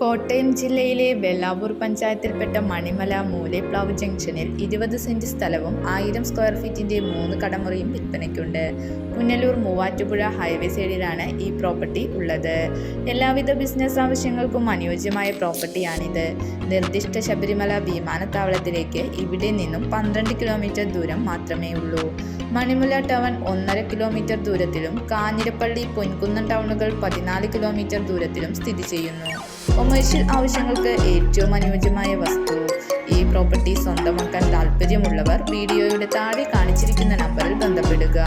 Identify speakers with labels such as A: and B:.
A: കോട്ടയം ജില്ലയിലെ വെള്ളാവൂർ പഞ്ചായത്തിൽപ്പെട്ട മണിമല മൂലേപ്ലാവ് ജംഗ്ഷനിൽ ഇരുപത് സെന്റ് സ്ഥലവും ആയിരം സ്ക്വയർ ഫീറ്റിന്റെ മൂന്ന് കടമുറിയും വിൽപ്പനയ്ക്കുണ്ട്. പുനലൂർ മൂവാറ്റുപുഴ ഹൈവേ സൈഡിലാണ് ഈ പ്രോപ്പർട്ടി ഉള്ളത്. എല്ലാവിധ ബിസിനസ് ആവശ്യങ്ങൾക്കും അനുയോജ്യമായ പ്രോപ്പർട്ടിയാണിത്. നിർദ്ദിഷ്ട ശബരിമല വിമാനത്താവളത്തിലേക്ക് ഇവിടെ നിന്നും പന്ത്രണ്ട് കിലോമീറ്റർ ദൂരം മാത്രമേ ഉള്ളൂ. മണിമല ടൗൺ ഒന്നര കിലോമീറ്റർ ദൂരത്തിലും കാഞ്ഞിരപ്പള്ളി പൊൻകുന്നം ടൗണുകൾ പതിനാല് കിലോമീറ്റർ ദൂരത്തിലും സ്ഥിതി ചെയ്യുന്നു. കൊമേഴ്ഷ്യൽ ആവശ്യങ്ങൾക്ക് ഏറ്റവും അനുയോജ്യമായ വസ്തു. ഈ പ്രോപ്പർട്ടി സ്വന്തമാക്കാൻ താല്പര്യമുള്ളവർ വീഡിയോയുടെ താഴെ കാണിച്ചിരിക്കുന്ന നമ്പറിൽ ബന്ധപ്പെടുക.